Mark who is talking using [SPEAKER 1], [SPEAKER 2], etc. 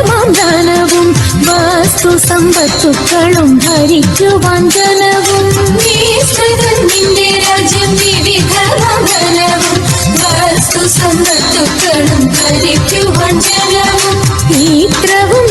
[SPEAKER 1] മാം ധനവും വസ്തു സമ്പത്തുക്കളും ഭരിക്കുവാൻ ജനവും
[SPEAKER 2] നിന്റെ രാജ്യം വിവിധ ധനവും വസ്തു സമ്പത്തുക്കളും ഭരിക്കുവാൻ ജനവും
[SPEAKER 1] ഈത്രവും